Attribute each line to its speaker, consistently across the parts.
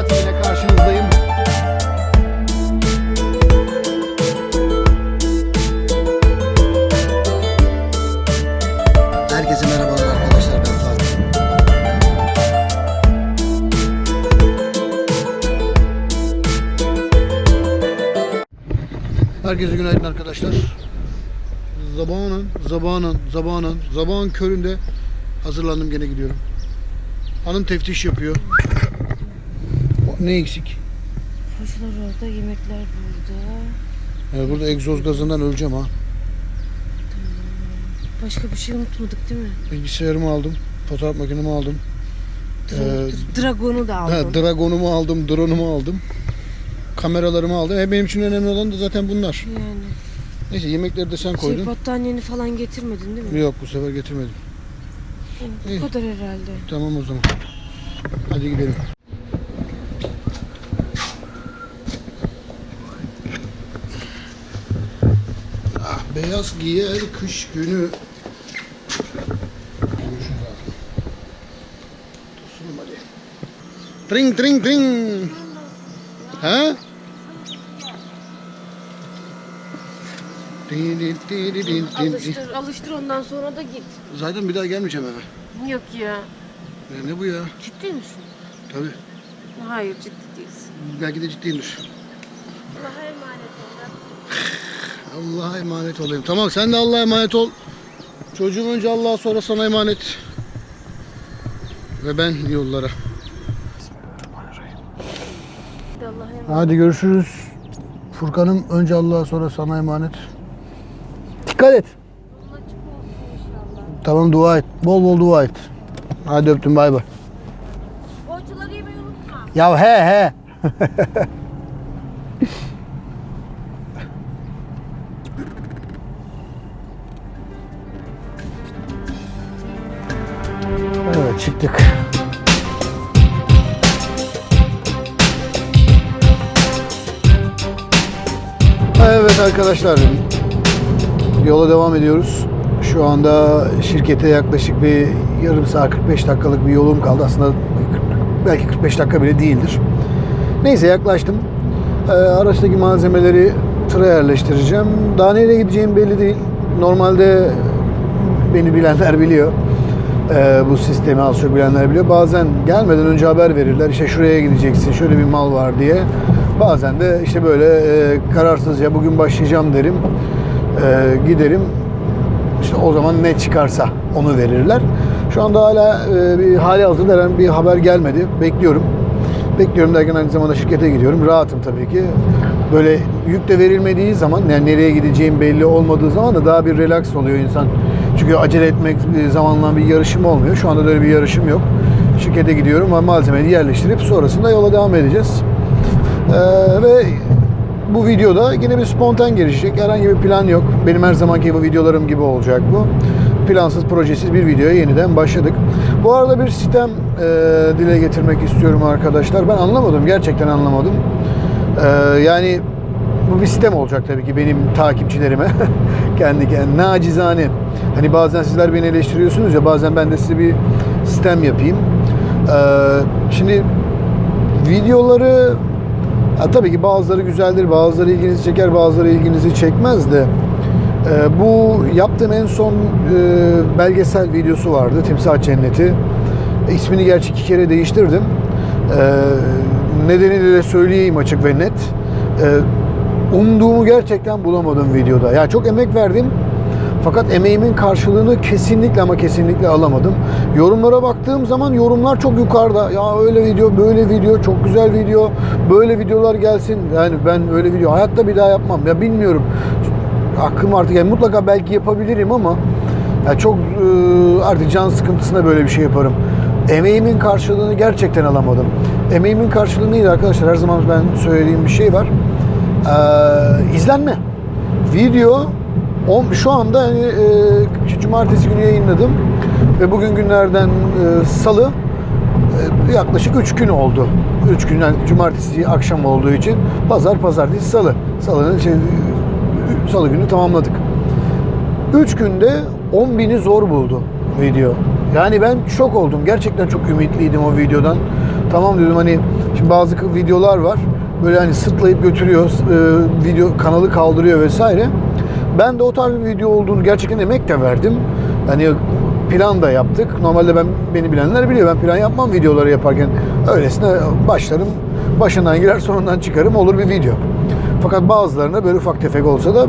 Speaker 1: Fatih karşınızdayım. Herkese merhabalar arkadaşlar ben Fatih. Herkese günaydın arkadaşlar. Zamanın, zamanın, zamanın, zaman köründe hazırlandım gene gidiyorum. Hanım teftiş yapıyor. Ne eksik?
Speaker 2: Kuşlar orada, yemekler burada.
Speaker 1: Yani burada egzoz gazından öleceğim ha.
Speaker 2: Başka bir şey unutmadık değil mi?
Speaker 1: Bilgisayarımı aldım, fotoğraf makinemi aldım. Ee,
Speaker 2: Dragon'u da aldım.
Speaker 1: Ha, dragonumu aldım, drone'umu aldım. Kameralarımı aldım. E, benim için önemli olan da zaten bunlar.
Speaker 2: yani.
Speaker 1: Neyse yemekleri de sen
Speaker 2: Şey,
Speaker 1: koydun.
Speaker 2: battaniyeni falan getirmedin değil mi?
Speaker 1: Yok bu sefer getirmedim.
Speaker 2: Bu
Speaker 1: İyi.
Speaker 2: kadar herhalde.
Speaker 1: Tamam o zaman. Hadi gidelim. Beyaz giyer kış günü. Hadi. Tring tring tring. Ha?
Speaker 2: Alıştır, alıştır ondan sonra da git.
Speaker 1: Zaten bir daha gelmeyeceğim eve.
Speaker 2: Yok ya.
Speaker 1: Ya ne bu ya?
Speaker 2: Ciddi misin?
Speaker 1: Tabii.
Speaker 2: Hayır ciddi değilsin.
Speaker 1: Belki de ciddiyimdir.
Speaker 2: Ol.
Speaker 1: Allah'a emanet olayım. Tamam sen de Allah'a emanet ol. Çocuğum önce Allah'a sonra sana emanet. Ve ben yollara. Hadi görüşürüz. Furkan'ım önce Allah'a sonra sana emanet. Dikkat et. Tamam dua et. Bol bol dua et. Hadi öptüm bay bay.
Speaker 2: Poğaçaları yemeyi unutma.
Speaker 1: Ya he he. çıktık. Evet arkadaşlar yola devam ediyoruz. Şu anda şirkete yaklaşık bir yarım saat 45 dakikalık bir yolum kaldı. Aslında 40 belki 45 dakika bile değildir. Neyse yaklaştım. Ee, araçtaki malzemeleri tıra yerleştireceğim. Daha nereye gideceğim belli değil. Normalde beni bilenler biliyor. Ee, bu sistemi az çok bilenler biliyor. Bazen gelmeden önce haber verirler. İşte şuraya gideceksin, şöyle bir mal var diye. Bazen de işte böyle e, kararsızca bugün başlayacağım derim. Ee, giderim. İşte o zaman ne çıkarsa onu verirler. Şu anda hala e, bir hali hazırda herhangi bir haber gelmedi. Bekliyorum. Bekliyorum derken aynı zamanda şirkete gidiyorum. Rahatım tabii ki. Böyle yük de verilmediği zaman yani nereye gideceğim belli olmadığı zaman da daha bir relax oluyor insan. Çünkü acele etmek e, zamanla bir yarışım olmuyor. Şu anda da öyle bir yarışım yok. Şirkete gidiyorum ama malzemeyi yerleştirip sonrasında yola devam edeceğiz. Ee, ve bu videoda yine bir spontan gelişecek. Herhangi bir plan yok. Benim her zamanki bu videolarım gibi olacak bu. Plansız, projesiz bir videoya yeniden başladık. Bu arada bir sistem e, dile getirmek istiyorum arkadaşlar. Ben anlamadım. Gerçekten anlamadım. Ee, yani bu bir sistem olacak tabii ki benim takipçilerime. Kendi kendine nacizane. Hani bazen sizler beni eleştiriyorsunuz ya bazen ben de size bir sistem yapayım. Ee, şimdi videoları ya tabii ki bazıları güzeldir, bazıları ilginizi çeker, bazıları ilginizi çekmez de e, bu yaptığım en son e, belgesel videosu vardı, Timsah Cenneti. E, ismini gerçi iki kere değiştirdim. E, nedeniyle de söyleyeyim açık ve net. E, umduğumu gerçekten bulamadım videoda. Ya çok emek verdim. Fakat emeğimin karşılığını kesinlikle ama kesinlikle alamadım. Yorumlara baktığım zaman yorumlar çok yukarıda. Ya öyle video, böyle video, çok güzel video, böyle videolar gelsin. Yani ben öyle video hayatta bir daha yapmam. Ya bilmiyorum. Aklım artık yani mutlaka belki yapabilirim ama ya çok e, artık can sıkıntısına böyle bir şey yaparım. Emeğimin karşılığını gerçekten alamadım. Emeğimin karşılığı neydi arkadaşlar? Her zaman ben söylediğim bir şey var. Ee, izlenme. Video on, şu anda hani, e, cumartesi günü yayınladım ve bugün günlerden e, salı e, yaklaşık 3 gün oldu. 3 gün yani cumartesi akşam olduğu için pazar pazartesi salı. Salı şey, salı günü tamamladık. 3 günde 10 bini zor buldu video. Yani ben şok oldum. Gerçekten çok ümitliydim o videodan. Tamam dedim hani şimdi bazı videolar var. Böyle hani sırtlayıp götürüyor, e, video kanalı kaldırıyor vesaire. Ben de o tarz bir video olduğunu gerçekten emek de verdim. Hani plan da yaptık. Normalde ben beni bilenler biliyor. Ben plan yapmam videoları yaparken. Öylesine başlarım. Başından girer sonundan çıkarım olur bir video. Fakat bazılarına böyle ufak tefek olsa da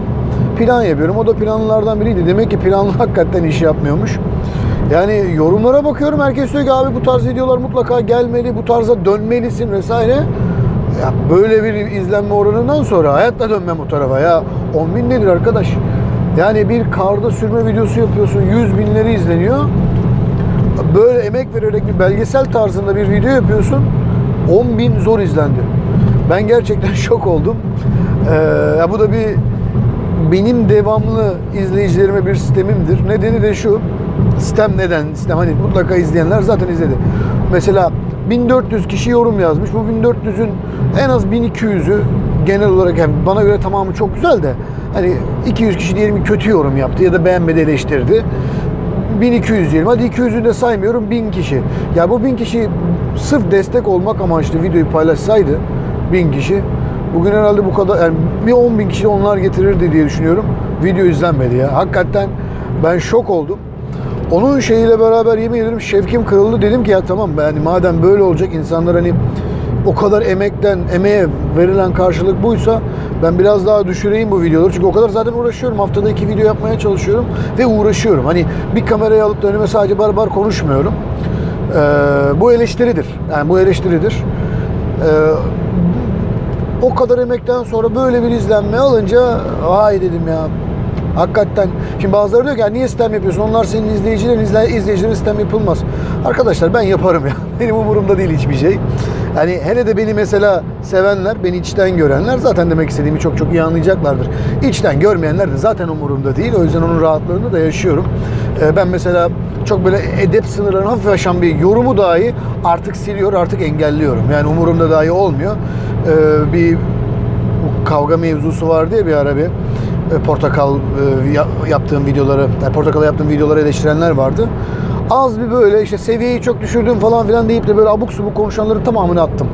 Speaker 1: plan yapıyorum. O da planlardan biriydi. Demek ki planlı hakikaten iş yapmıyormuş. Yani yorumlara bakıyorum. Herkes diyor ki abi bu tarz videolar mutlaka gelmeli. Bu tarza dönmelisin vesaire. Ya böyle bir izlenme oranından sonra hayatta dönmem o tarafa ya. 10 bin nedir arkadaş? Yani bir karda sürme videosu yapıyorsun. 100 binleri izleniyor. Böyle emek vererek bir belgesel tarzında bir video yapıyorsun. 10 bin zor izlendi. Ben gerçekten şok oldum. Ee, bu da bir benim devamlı izleyicilerime bir sistemimdir. Nedeni de şu. Sistem neden? Sistem hani mutlaka izleyenler zaten izledi. Mesela 1400 kişi yorum yazmış. Bu 1400'ün en az 1200'ü genel olarak yani bana göre tamamı çok güzel de hani 200 kişi diyelim kötü yorum yaptı ya da beğenmedi eleştirdi. 1200 diyelim. Hadi 200'ü de saymıyorum 1000 kişi. Ya bu 1000 kişi sırf destek olmak amaçlı videoyu paylaşsaydı 1000 kişi bugün herhalde bu kadar yani bir 10 bin kişi onlar getirirdi diye düşünüyorum. Video izlenmedi ya. Hakikaten ben şok oldum. Onun şeyiyle beraber yemin ederim şevkim kırıldı. Dedim ki ya tamam yani madem böyle olacak insanlar hani o kadar emekten, emeğe verilen karşılık buysa ben biraz daha düşüreyim bu videoları. Çünkü o kadar zaten uğraşıyorum. Haftada iki video yapmaya çalışıyorum ve uğraşıyorum. Hani bir kamerayı alıp da önüme sadece bar bar konuşmuyorum. Ee, bu eleştiridir. Yani bu eleştiridir. Ee, o kadar emekten sonra böyle bir izlenme alınca vay dedim ya. Hakikaten. Şimdi bazıları diyor ki "Ya niye sistem yapıyorsun? Onlar senin izleyicilerin, izle, izleyicilerin sistem yapılmaz. Arkadaşlar ben yaparım ya. Benim umurumda değil hiçbir şey. Yani hele de beni mesela sevenler, beni içten görenler zaten demek istediğimi çok çok iyi anlayacaklardır. İçten görmeyenler de zaten umurumda değil. O yüzden onun rahatlığını da yaşıyorum. Ee, ben mesela çok böyle edep sınırlarını hafif aşan bir yorumu dahi artık siliyor, artık engelliyorum. Yani umurumda dahi olmuyor. Ee, bir kavga mevzusu vardı ya bir ara bir portakal e, ya- yaptığım videoları, yani portakala yaptığım videoları eleştirenler vardı. Az bir böyle işte seviyeyi çok düşürdüm falan filan deyip de böyle abuk subuk konuşanların tamamını attım.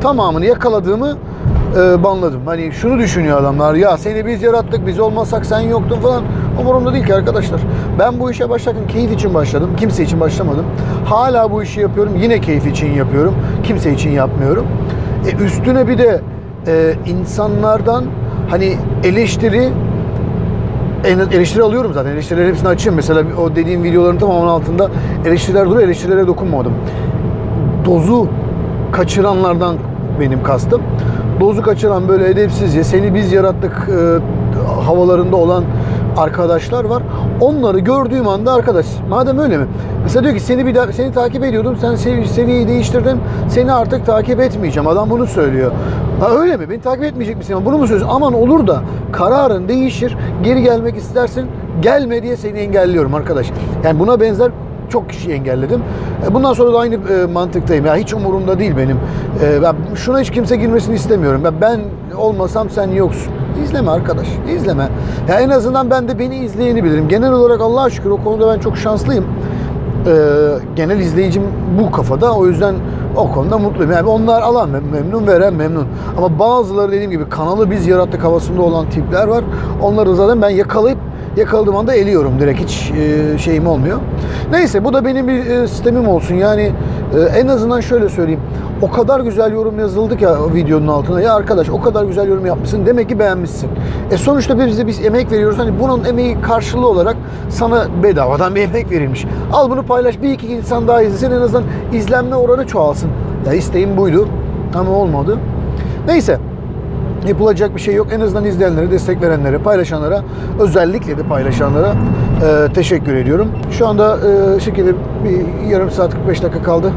Speaker 1: Tamamını yakaladığımı e, banladım. Hani şunu düşünüyor adamlar ya seni biz yarattık biz olmasak sen yoktun falan. Umurumda değil ki arkadaşlar. Ben bu işe başlarken keyif için başladım. Kimse için başlamadım. Hala bu işi yapıyorum. Yine keyif için yapıyorum. Kimse için yapmıyorum. E, üstüne bir de e, insanlardan hani eleştiri eleştiri alıyorum zaten. Eleştirileri hepsini açayım. Mesela o dediğim videoların tamamının altında eleştiriler duruyor. Eleştirilere dokunmadım. Dozu kaçıranlardan benim kastım. Dozu kaçıran böyle edepsizce seni biz yarattık e, havalarında olan arkadaşlar var. Onları gördüğüm anda arkadaş madem öyle mi? Mesela diyor ki seni bir daha, seni takip ediyordum. Sen sev- seviyeyi değiştirdin. Seni artık takip etmeyeceğim. Adam bunu söylüyor. Ha öyle mi? Beni takip etmeyecek misin? Bunu mu söylüyorsun? Aman olur da kararın değişir. Geri gelmek istersin. Gelme diye seni engelliyorum arkadaş. Yani buna benzer çok kişi engelledim. E, Bundan sonra da aynı e, mantıktayım. Ya hiç umurumda değil benim. Ben şuna hiç kimse girmesini istemiyorum. Ben olmasam sen yoksun. İzleme arkadaş. izleme. Ya en azından ben de beni izleyeni bilirim. Genel olarak Allah'a şükür o konuda ben çok şanslıyım. E, genel izleyicim bu kafada. O yüzden o konuda mutluyum. Yani onlar alan mem- memnun, veren memnun. Ama bazıları dediğim gibi kanalı biz yarattık havasında olan tipler var. Onları zaten ben yakalayıp yakaladığım anda eliyorum direkt hiç e, şeyim olmuyor. Neyse bu da benim bir e, sistemim olsun. Yani e, en azından şöyle söyleyeyim. O kadar güzel yorum yazıldı ki videonun altına. Ya arkadaş o kadar güzel yorum yapmışsın. Demek ki beğenmişsin. E sonuçta biz de biz emek veriyoruz. Hani bunun emeği karşılığı olarak sana bedavadan bir emek verilmiş. Al bunu paylaş. Bir iki insan daha izlesin. En azından izlenme oranı çoğalsın. Ya isteğim buydu. Ama olmadı. Neyse. Yapılacak bir şey yok. En azından izleyenlere, destek verenlere, paylaşanlara, özellikle de paylaşanlara e, teşekkür ediyorum. Şu anda e, şirkete bir yarım saat 45 dakika kaldı.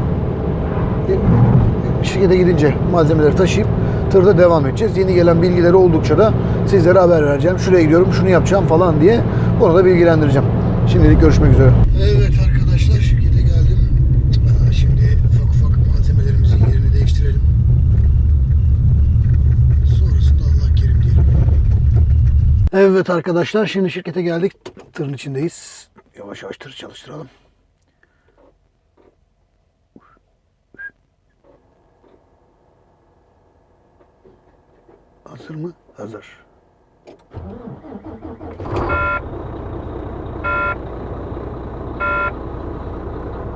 Speaker 1: E, Şirkete gidince malzemeleri taşıyıp tırda devam edeceğiz. Yeni gelen bilgileri oldukça da sizlere haber vereceğim. Şuraya gidiyorum, şunu yapacağım falan diye bunu da bilgilendireceğim. Şimdilik görüşmek üzere. Evet Evet arkadaşlar şimdi şirkete geldik. Tırın içindeyiz. Yavaş yavaş tırı çalıştıralım. Hazır mı? Hazır.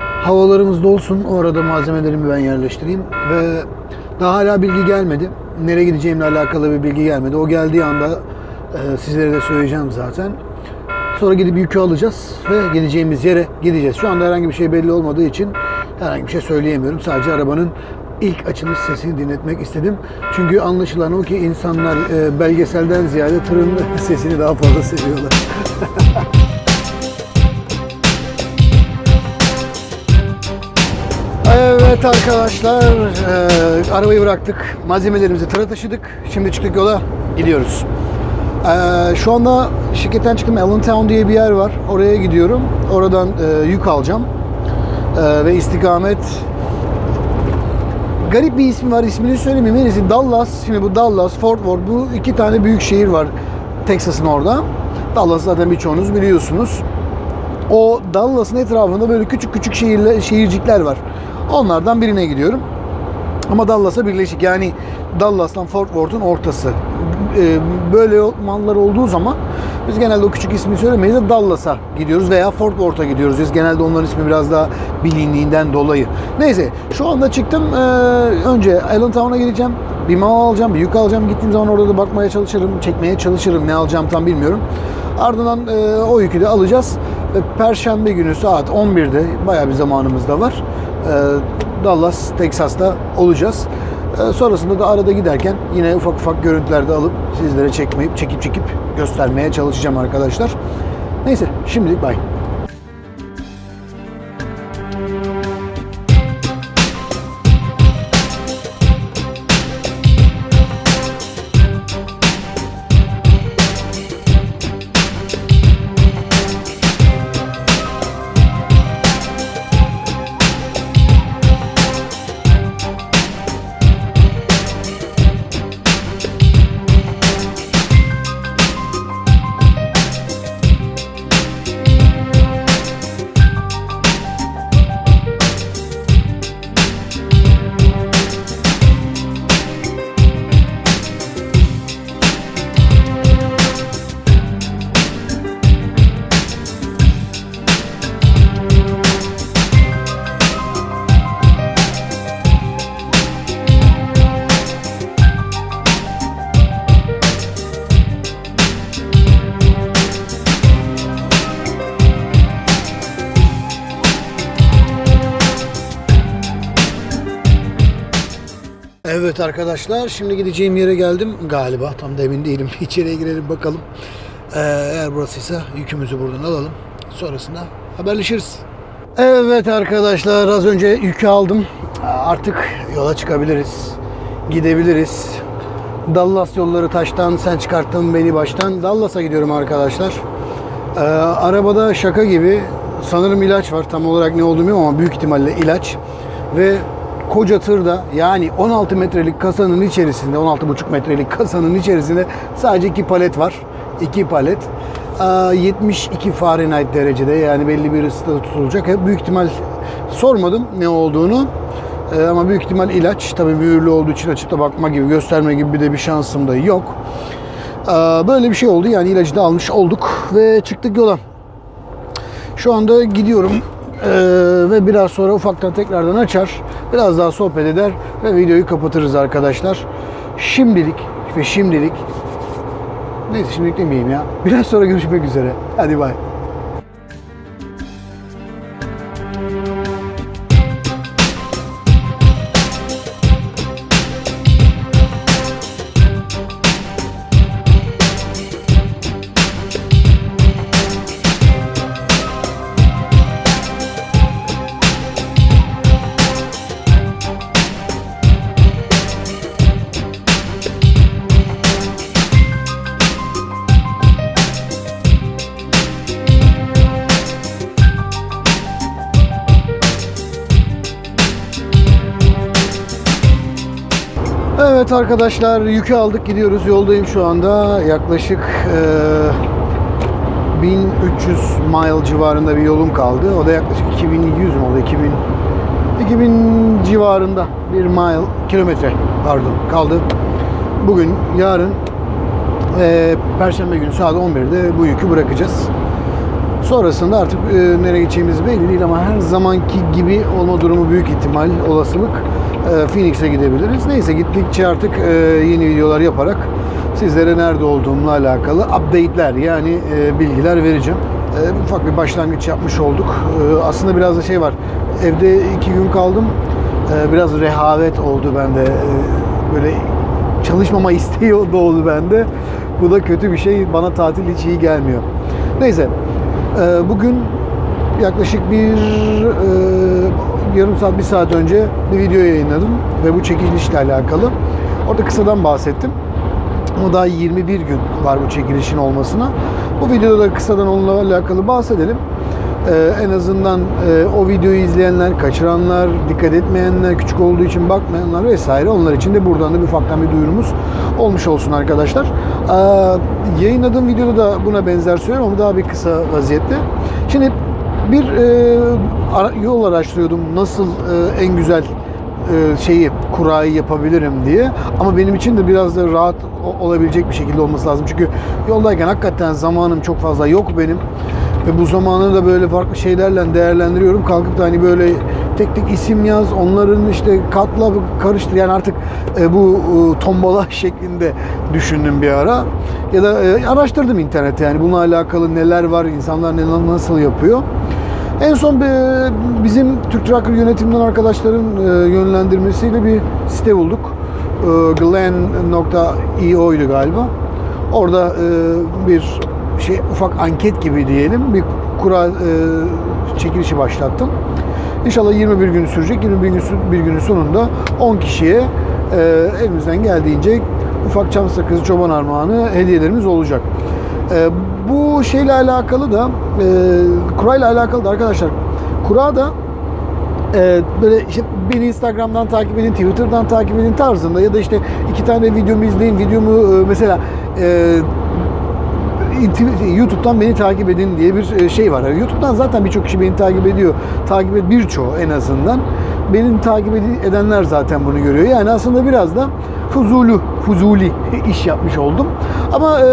Speaker 1: Havalarımız dolsun. O arada malzemelerimi ben yerleştireyim. Ve daha hala bilgi gelmedi. Nereye gideceğimle alakalı bir bilgi gelmedi. O geldiği anda e, sizlere de söyleyeceğim zaten. Sonra gidip yükü alacağız ve gideceğimiz yere gideceğiz. Şu anda herhangi bir şey belli olmadığı için herhangi bir şey söyleyemiyorum. Sadece arabanın ilk açılış sesini dinletmek istedim. Çünkü anlaşılan o ki insanlar e, belgeselden ziyade tırın sesini daha fazla seviyorlar. Evet arkadaşlar, e, arabayı bıraktık, malzemelerimizi tıra taşıdık. Şimdi çıktık yola, gidiyoruz. E, şu anda şirketten çıktım, Allentown diye bir yer var. Oraya gidiyorum. Oradan e, yük alacağım. E, ve istikamet garip bir ismi var. ismini söylemeyeyim. En iyisi Dallas. Şimdi bu Dallas, Fort Worth bu iki tane büyük şehir var Texas'ın orada. Dallas zaten birçoğunuz biliyorsunuz. O Dallas'ın etrafında böyle küçük küçük şehirler, şehircikler var. Onlardan birine gidiyorum. Ama Dallas'a birleşik yani Dallas'tan Fort Worth'un ortası. Ee, Böyle mallar olduğu zaman biz genelde o küçük ismi söylemeyiz de Dallas'a gidiyoruz veya Fort Worth'a gidiyoruz. Biz genelde onların ismi biraz daha bilindiğinden dolayı. Neyse şu anda çıktım. Ee, önce Allentown'a gideceğim. Bir mal alacağım, bir yük alacağım. Gittiğim zaman orada da bakmaya çalışırım, çekmeye çalışırım. Ne alacağım tam bilmiyorum. Ardından e, o yükü de alacağız. Ve Perşembe günü saat 11'de bayağı bir zamanımız da var. E, Dallas, Texas'ta olacağız. E, sonrasında da arada giderken yine ufak ufak görüntüler de alıp sizlere çekmeyip çekip çekip göstermeye çalışacağım arkadaşlar. Neyse şimdilik bay. Evet arkadaşlar şimdi gideceğim yere geldim. Galiba tam da emin değilim. İçeriye girelim bakalım. Ee, eğer burasıysa yükümüzü buradan alalım. Sonrasında haberleşiriz. Evet arkadaşlar az önce yükü aldım. Artık yola çıkabiliriz gidebiliriz. Dallas yolları taştan sen çıkarttın beni baştan. Dallas'a gidiyorum arkadaşlar. Ee, arabada şaka gibi sanırım ilaç var. Tam olarak ne olduğunu bilmiyorum ama büyük ihtimalle ilaç. Ve koca tırda yani 16 metrelik kasanın içerisinde 16,5 metrelik kasanın içerisinde sadece iki palet var. iki palet. Aa, 72 Fahrenheit derecede yani belli bir ısıda tutulacak. Hep Büyük ihtimal sormadım ne olduğunu. Ee, ama büyük ihtimal ilaç. Tabii mühürlü olduğu için açıp da bakma gibi, gösterme gibi bir de bir şansım da yok. Böyle bir şey oldu. Yani ilacı da almış olduk ve çıktık yola. Şu anda gidiyorum Ee, ve biraz sonra ufaktan tekrardan açar. Biraz daha sohbet eder ve videoyu kapatırız arkadaşlar. Şimdilik ve şimdilik neyse şimdilik demeyeyim ya. Biraz sonra görüşmek üzere. Hadi bay. Evet arkadaşlar yükü aldık gidiyoruz. Yoldayım şu anda. Yaklaşık e, 1300 mile civarında bir yolum kaldı. O da yaklaşık 2100 mü oldu? 2000 2000 civarında bir mile kilometre pardon kaldı. Bugün, yarın e, Perşembe günü saat 11'de bu yükü bırakacağız. Sonrasında artık e, nereye gideceğimiz belli değil ama her zamanki gibi olma durumu büyük ihtimal, olasılık Phoenix'e gidebiliriz. Neyse gittikçe artık e, yeni videolar yaparak sizlere nerede olduğumla alakalı update'ler yani e, bilgiler vereceğim. E, ufak bir başlangıç yapmış olduk. E, aslında biraz da şey var. Evde iki gün kaldım. E, biraz rehavet oldu bende. E, böyle çalışmama isteği doğdu bende. Bu da kötü bir şey. Bana tatil hiç iyi gelmiyor. Neyse. e, Bugün yaklaşık bir e, yarım saat, bir saat önce bir video yayınladım ve bu çekilişle alakalı. Orada kısadan bahsettim. Ama daha 21 gün var bu çekilişin olmasına. Bu videoda da kısadan onunla alakalı bahsedelim. Ee, en azından e, o videoyu izleyenler, kaçıranlar, dikkat etmeyenler, küçük olduğu için bakmayanlar vesaire onlar için de buradan da bir ufaktan bir duyurumuz olmuş olsun arkadaşlar. Ee, yayınladığım videoda da buna benzer söylüyorum ama daha bir kısa vaziyette. Şimdi bir e, yol araştırıyordum nasıl e, en güzel e, şeyi kurayı yapabilirim diye. Ama benim için de biraz da rahat olabilecek bir şekilde olması lazım. Çünkü yoldayken hakikaten zamanım çok fazla yok benim. Ve bu zamanı da böyle farklı şeylerle değerlendiriyorum. Kalkıp da hani böyle tek tek isim yaz, onların işte katla karıştır. Yani artık e, bu e, tombala şeklinde düşündüm bir ara. Ya da e, araştırdım internette yani bununla alakalı neler var, insanlar ne, nasıl yapıyor. En son bizim Türk Tracker yönetimden arkadaşların e, yönlendirmesiyle bir site bulduk. E, Glen.io'ydu galiba. Orada e, bir şey ufak anket gibi diyelim bir kura çekilişi başlattım. İnşallah 21 gün sürecek. 21 gün, bir günün sonunda 10 kişiye elimizden geldiğince ufak çam sakızı çoban armağanı hediyelerimiz olacak. E, bu şeyle alakalı da e, kurayla alakalı da arkadaşlar kura da e, böyle işte beni Instagram'dan takip edin, Twitter'dan takip edin tarzında ya da işte iki tane videomu izleyin, videomu e, mesela e, YouTube'dan beni takip edin diye bir e, şey var. YouTube'dan zaten birçok kişi beni takip ediyor. Takip et birçoğu en azından. Benim takip edenler zaten bunu görüyor. Yani aslında biraz da fuzulu, fuzuli iş yapmış oldum. Ama e,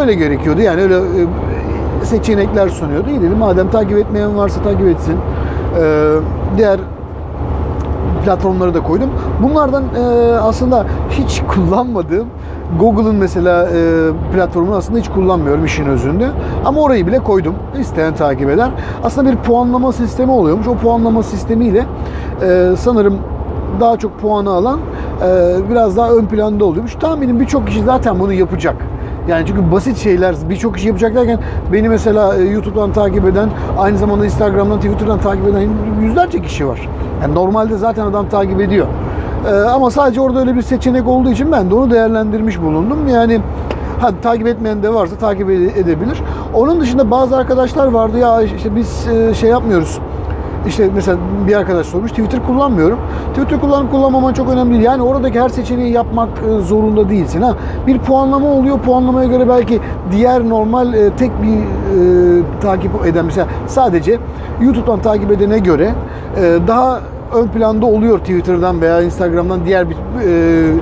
Speaker 1: öyle gerekiyordu. Yani öyle e, seçenekler sunuyordu. İyi dedim madem takip etmeyen varsa takip etsin. Diğer platformları da koydum. Bunlardan e, aslında hiç kullanmadığım Google'ın mesela e, platformunu aslında hiç kullanmıyorum işin özünde. Ama orayı bile koydum. İsteyen takip eder. Aslında bir puanlama sistemi oluyormuş. O puanlama sistemiyle e, sanırım daha çok puanı alan e, biraz daha ön planda oluyormuş. Tahminim birçok kişi zaten bunu yapacak. Yani çünkü basit şeyler birçok kişi yapacak derken beni mesela e, YouTube'dan takip eden, aynı zamanda Instagram'dan, Twitter'dan takip eden yüzlerce kişi var. Yani normalde zaten adam takip ediyor. E, ama sadece orada öyle bir seçenek olduğu için ben de onu değerlendirmiş bulundum. Yani Hadi takip etmeyen de varsa takip ede- edebilir. Onun dışında bazı arkadaşlar vardı ya işte biz e, şey yapmıyoruz. İşte mesela bir arkadaş sormuş Twitter kullanmıyorum. Twitter kullanıp kullanmaman çok önemli değil. Yani oradaki her seçeneği yapmak e, zorunda değilsin. Ha bir puanlama oluyor. Puanlamaya göre belki diğer normal e, tek bir e, takip eden mesela sadece YouTube'dan takip edene göre e, daha ön planda oluyor Twitter'dan veya Instagram'dan diğer bir e,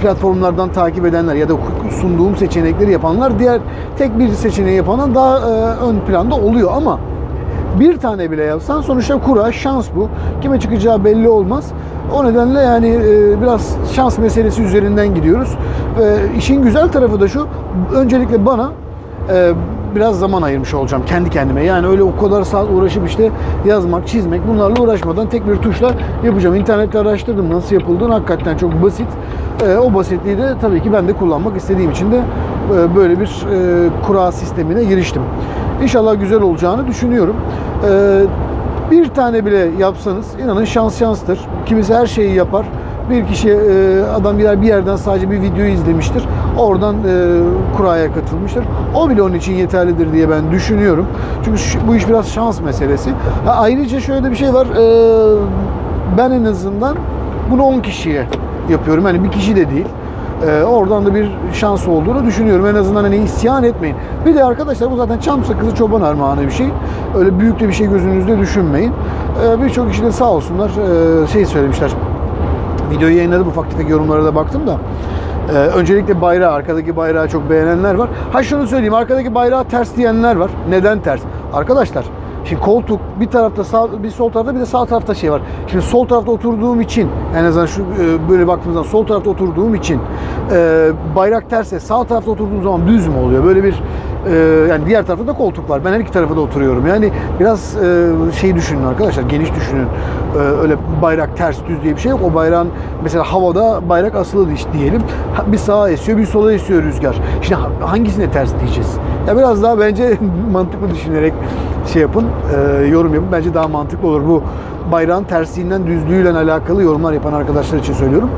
Speaker 1: platformlardan takip edenler ya da sunduğum seçenekleri yapanlar diğer tek bir seçeneği yapanlar daha e, ön planda oluyor ama bir tane bile yapsan sonuçta kura, şans bu. Kime çıkacağı belli olmaz. O nedenle yani e, biraz şans meselesi üzerinden gidiyoruz. İşin güzel tarafı da şu, öncelikle bana e, biraz zaman ayırmış olacağım kendi kendime. Yani öyle o kadar saat uğraşıp işte yazmak, çizmek bunlarla uğraşmadan tek bir tuşla yapacağım. İnternette araştırdım nasıl yapıldığını hakikaten çok basit. E, o basitliği de tabii ki ben de kullanmak istediğim için de e, böyle bir e, kura sistemine giriştim. İnşallah güzel olacağını düşünüyorum. E, bir tane bile yapsanız inanın şans şanstır. Kimisi her şeyi yapar. Bir kişi e, adam gider bir yerden sadece bir video izlemiştir. Oradan e, kuraya katılmıştır. O bile onun için yeterlidir diye ben düşünüyorum. Çünkü bu iş biraz şans meselesi. Ha, ayrıca şöyle bir şey var. E, ben en azından bunu 10 kişiye yapıyorum. Yani bir kişi de değil. Oradan da bir şans olduğunu düşünüyorum. En azından hani isyan etmeyin. Bir de arkadaşlar bu zaten çam sakızı çoban armağanı bir şey. Öyle büyük de bir şey gözünüzde düşünmeyin. Birçok kişi de sağ olsunlar şey söylemişler. Videoyu yayınladım ufak tefek yorumlara da baktım da. Ee, öncelikle bayrağı, arkadaki bayrağı çok beğenenler var. Ha şunu söyleyeyim, arkadaki bayrağı ters diyenler var. Neden ters? Arkadaşlar, şimdi koltuk bir tarafta sağ, bir sol tarafta bir de sağ tarafta şey var. Şimdi sol tarafta oturduğum için, en azından şu e, böyle baktığımız zaman sol tarafta oturduğum için e, bayrak terse sağ tarafta oturduğum zaman düz mü oluyor? Böyle bir e, yani diğer tarafta da koltuk var. Ben her iki tarafa da oturuyorum. Yani biraz e, şey düşünün arkadaşlar, geniş düşünün. E, öyle bayrak ters düz diye bir şey yok. O bayrağın mesela havada bayrak asılı diyelim. Bir sağa esiyor, bir sola esiyor rüzgar. Şimdi ha- hangisine ters diyeceğiz? Ya biraz daha bence mantıklı düşünerek şey yapın, e, yorum yapın. Bence daha mantıklı olur. Bu bayrağın tersliğinden düzlüğüyle alakalı yorumlar yapan arkadaşlar için söylüyorum.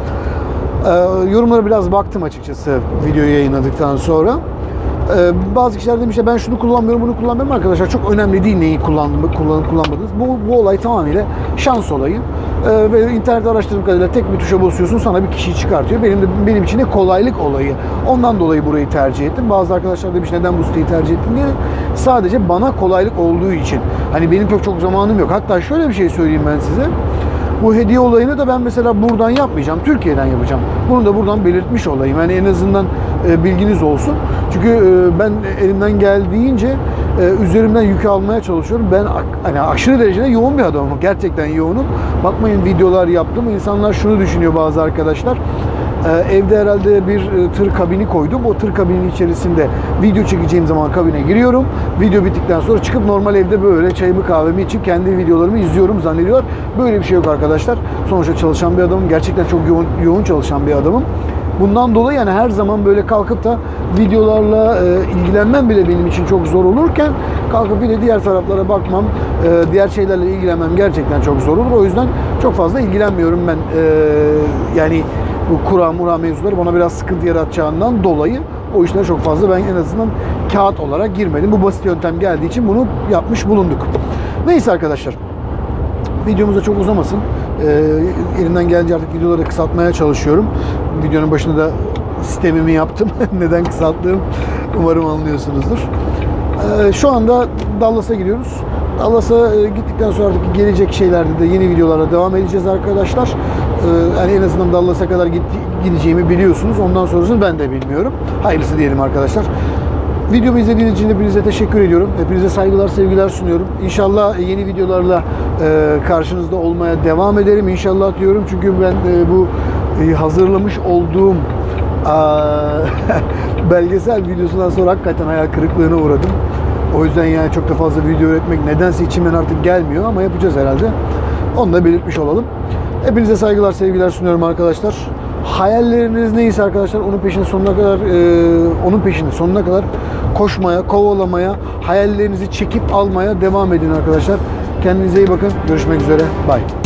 Speaker 1: Ee, yorumlara biraz baktım açıkçası videoyu yayınladıktan sonra. Ee, bazı kişiler demiş ya ben şunu kullanmıyorum bunu kullanmıyorum arkadaşlar çok önemli değil neyi kullandım, kullanıp kullanmadınız. Bu, bu olay tamamıyla şans olayı. Ee, ve internette araştırdığım kadarıyla tek bir tuşa basıyorsun sana bir kişiyi çıkartıyor. Benim de benim için de kolaylık olayı. Ondan dolayı burayı tercih ettim. Bazı arkadaşlar demiş neden bu siteyi tercih ettin diye. Sadece bana kolaylık olduğu için. Hani benim çok çok zamanım yok. Hatta şöyle bir şey söyleyeyim ben size. Bu hediye olayını da ben mesela buradan yapmayacağım. Türkiye'den yapacağım. Bunu da buradan belirtmiş olayım. Yani en azından e, bilginiz olsun. Çünkü e, ben elimden geldiğince e, üzerimden yükü almaya çalışıyorum. Ben hani aşırı derecede yoğun bir adamım. Gerçekten yoğunum. Bakmayın videolar yaptım. İnsanlar şunu düşünüyor bazı arkadaşlar. Ee, evde herhalde bir e, tır kabini koydum. O tır kabinin içerisinde video çekeceğim zaman kabine giriyorum. Video bittikten sonra çıkıp normal evde böyle çayımı kahvemi içip kendi videolarımı izliyorum zannediyorlar. Böyle bir şey yok arkadaşlar. Sonuçta çalışan bir adamım. Gerçekten çok yoğun, yoğun çalışan bir adamım. Bundan dolayı yani her zaman böyle kalkıp da videolarla e, ilgilenmem bile benim için çok zor olurken kalkıp bir de diğer taraflara bakmam, e, diğer şeylerle ilgilenmem gerçekten çok zor olur. O yüzden çok fazla ilgilenmiyorum ben. E, yani bu kura mura mevzuları bana biraz sıkıntı yaratacağından dolayı o işlere çok fazla ben en azından kağıt olarak girmedim. Bu basit yöntem geldiği için bunu yapmış bulunduk. Neyse arkadaşlar videomuz çok uzamasın. Ee, elimden gelince artık videoları kısaltmaya çalışıyorum. Videonun başında da sistemimi yaptım. Neden kısalttığım umarım anlıyorsunuzdur. Ee, şu anda Dallas'a gidiyoruz. Dallas'a e, gittikten sonra artık gelecek şeylerde de yeni videolara devam edeceğiz arkadaşlar. Ee, yani en azından Dallas'a kadar gideceğimi biliyorsunuz. Ondan sonrasını ben de bilmiyorum. Hayırlısı diyelim arkadaşlar. Videomu izlediğiniz için hepinize teşekkür ediyorum. Hepinize saygılar, sevgiler sunuyorum. İnşallah yeni videolarla e, karşınızda olmaya devam ederim. İnşallah diyorum çünkü ben e, bu e, hazırlamış olduğum belgesel videosundan sonra hakikaten hayal kırıklığına uğradım. O yüzden yani çok da fazla video üretmek nedense içimden artık gelmiyor ama yapacağız herhalde. Onu da belirtmiş olalım. Hepinize saygılar, sevgiler sunuyorum arkadaşlar. Hayalleriniz neyse arkadaşlar onun peşinde sonuna kadar e, onun peşinde sonuna kadar koşmaya, kovalamaya, hayallerinizi çekip almaya devam edin arkadaşlar. Kendinize iyi bakın. Görüşmek üzere. Bye.